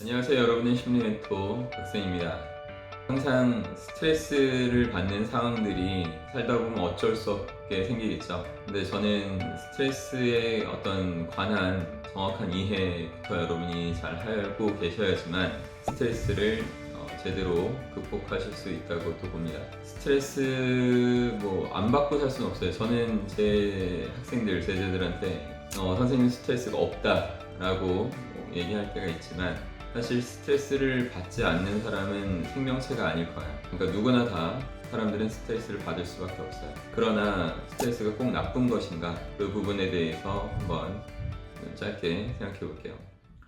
안녕하세요 여러분의 심리 멘토 박선입니다. 항상 스트레스를 받는 상황들이 살다 보면 어쩔 수 없게 생기겠죠. 근데 저는 스트레스에 어떤 관한 정확한 이해부터 여러분이 잘 알고 계셔야지만 스트레스를 어, 제대로 극복하실 수 있다고 또 봅니다. 스트레스 뭐 안 받고 살 수는 없어요. 저는 제 학생들, 제자들한테 어, 선생님 스트레스가 없다라고 뭐 얘기할 때가 있지만 사실 스트레스를 받지 않는 사람은 생명체가 아닐 거예요. 그러니까 누구나 다 사람들은 스트레스를 받을 수밖에 없어요. 그러나 스트레스가 꼭 나쁜 것인가 그 부분에 대해서 한번 짧게 생각해 볼게요.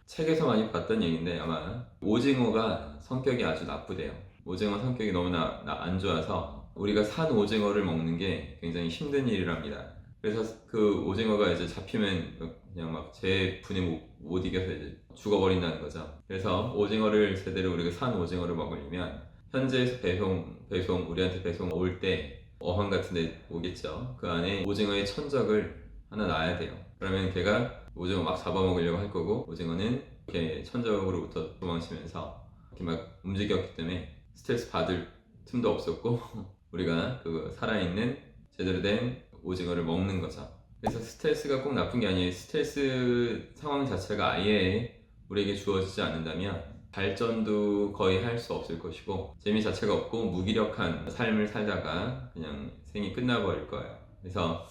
책에서 많이 봤던 얘기인데 아마 오징어가 성격이 아주 나쁘대요. 오징어 성격이 너무나 나- 안 좋아서 우리가 산 오징어를 먹는 게 굉장히 힘든 일이랍니다. 그래서 그 오징어가 이제 잡히면 그냥 막 제 분에 못, 못 이겨서 이제 죽어버린다는 거죠. 그래서 오징어를 제대로 우리가 산 오징어를 먹으려면 현지에서 배송 배송 우리한테 배송 올 때 어항 같은 데 오겠죠. 그 안에 오징어의 천적을 하나 놔야 돼요. 그러면 걔가 오징어 막 잡아먹으려고 할 거고 오징어는 이렇게 천적으로부터 도망치면서 이렇게 막 움직였기 때문에 스트레스 받을 틈도 없었고 우리가 그 살아있는 제대로 된 오징어를 먹는 거죠. 그래서 스트레스가 꼭 나쁜 게 아니에요. 스트레스 상황 자체가 아예 우리에게 주어지지 않는다면 발전도 거의 할 수 없을 것이고 재미 자체가 없고 무기력한 삶을 살다가 그냥 생이 끝나버릴 거예요. 그래서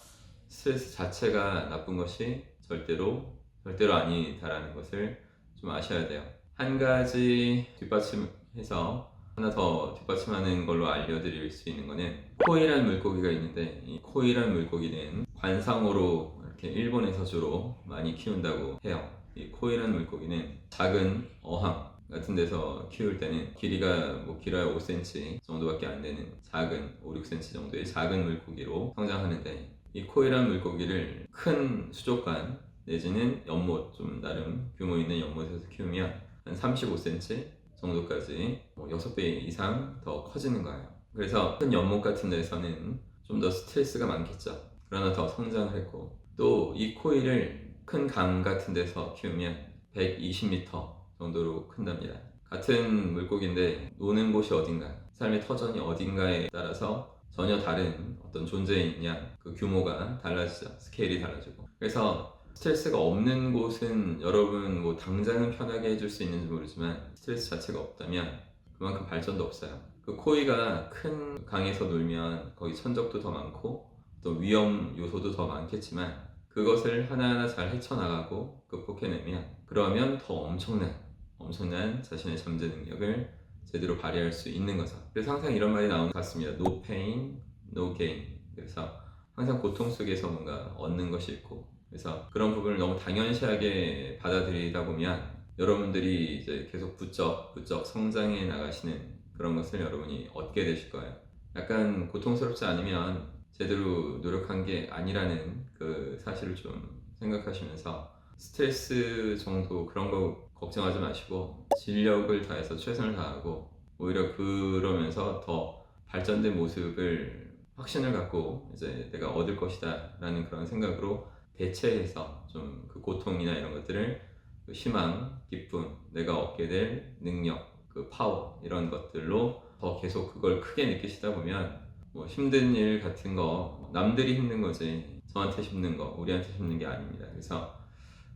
스트레스 자체가 나쁜 것이 절대로 절대로 아니다라는 것을 좀 아셔야 돼요. 한 가지 뒷받침해서 하나 더 뒷받침하는 걸로 알려드릴 수 있는 거는 코이란 물고기가 있는데 이 코이란 물고기는 관상어로 이렇게 일본에서 주로 많이 키운다고 해요. 이 코이란 물고기는 작은 어항 같은 데서 키울 때는 길이가 뭐 길어야 5cm 정도밖에 안 되는 작은 5, 6cm 정도의 작은 물고기로 성장하는데 이 코이란 물고기를 큰 수족관 내지는 연못 좀 나름 규모 있는 연못에서 키우면 한 35cm 정도까지 뭐 6배 이상 더 커지는 거예요. 그래서 큰 연못 같은 데서는 좀 더 스트레스가 많겠죠. 그러나 더 성장을 했고 또 이 코이를 큰강 같은 데서 키우면 120m 정도로 큰답니다. 같은 물고기인데 노는 곳이 어딘가, 삶의 터전이 어딘가에 따라서 전혀 다른 어떤 존재인 양, 그 규모가 달라지죠. 스케일이 달라지고. 그래서 스트레스가 없는 곳은 여러분 뭐 당장은 편하게 해줄 수 있는지 모르지만 스트레스 자체가 없다면 그만큼 발전도 없어요. 그 코이가 큰 강에서 놀면 거기 천적도 더 많고 또 위험 요소도 더 많겠지만 그것을 하나하나 잘 헤쳐나가고 극복해내면 그러면 더 엄청난 엄청난 자신의 잠재 능력을 제대로 발휘할 수 있는 거죠. 그래서 항상 이런 말이 나오는 것 같습니다. No pain, no gain. 그래서 항상 고통 속에서 뭔가 얻는 것이 있고 그래서 그런 부분을 너무 당연시하게 받아들이다 보면 여러분들이 이제 계속 부쩍 부쩍 성장해 나가시는 그런 것을 여러분이 얻게 되실 거예요. 약간 고통스럽지 않으면 제대로 노력한 게 아니라는 그 사실을 좀 생각하시면서 스트레스 정도 그런 거 걱정하지 마시고 진력을 다해서 최선을 다하고 오히려 그러면서 더 발전된 모습을 확신을 갖고 이제 내가 얻을 것이다 라는 그런 생각으로 대체해서 좀 그 고통이나 이런 것들을 그 희망, 기쁨, 내가 얻게 될 능력, 그 파워 이런 것들로 더 계속 그걸 크게 느끼시다 보면 뭐 힘든 일 같은 거 남들이 힘든 거지 저한테 힘든 거 우리한테 힘든 게 아닙니다. 그래서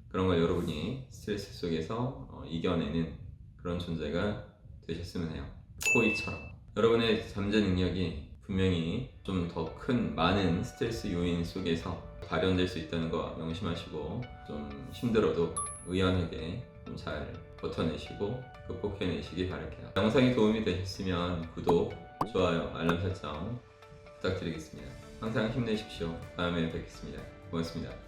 그런 걸 여러분이 스트레스 속에서 어, 이겨내는 그런 존재가 되셨으면 해요. 코이처럼 여러분의 잠재 능력이 분명히 좀 더 큰 많은 스트레스 요인 속에서 발현될 수 있다는 거 명심하시고 좀 힘들어도 의연하게 좀 잘 버텨내시고 극복해내시기 바랄게요. 영상이 도움이 되셨으면 구독, 좋아요, 알람 설정 부탁드리겠습니다. 항상 힘내십시오. 다음에 뵙겠습니다. 고맙습니다.